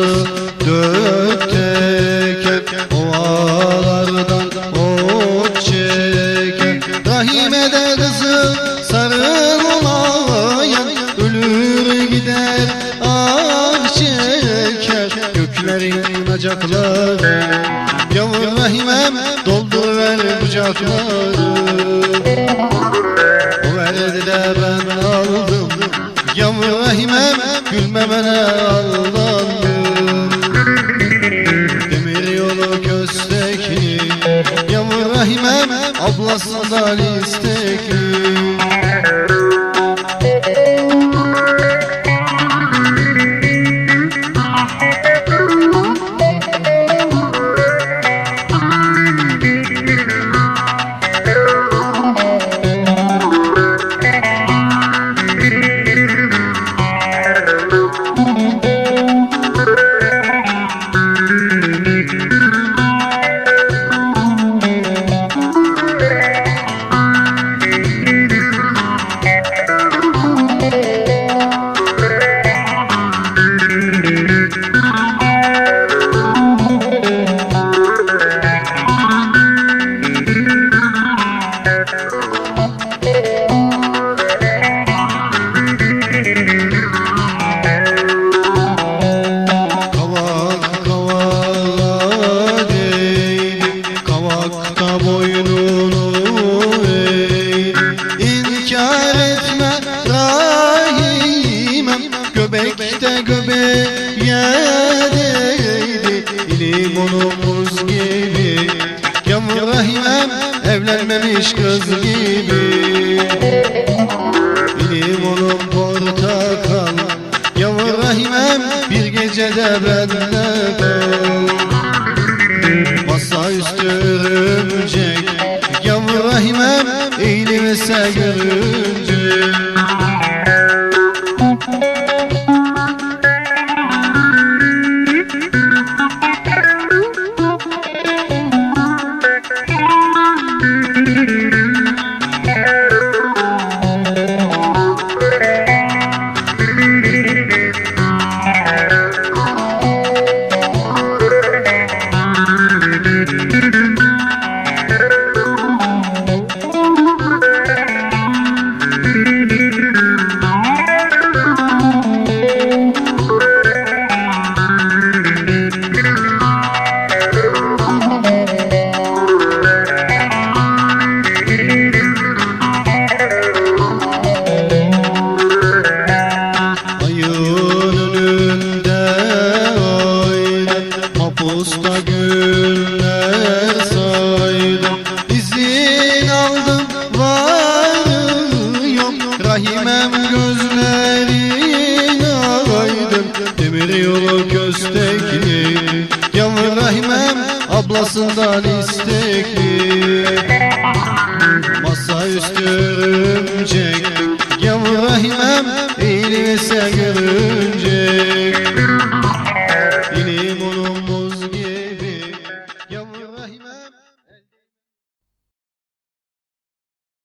Nasıl döktek hep ovalardan ot çeker Rahimede kızı sarılmayan Ölür gider ah çeker. Göklerin bacakları Yavur rahimem doldur ver bucakları O verdi de ben aldım Yavur rahimem gülme bana Allah ablasından istekli Göbekte göbeğe değdi. İlim onumuz evlenmemiş kız gibi. İlim onun portakal. Yavru rahimem bir gecede bende kal. Masa üstü örümcek. Yavru rahimem eğilirse görünce köstekli Yavru Rahimem ablasından istekli Masa üstü örümcek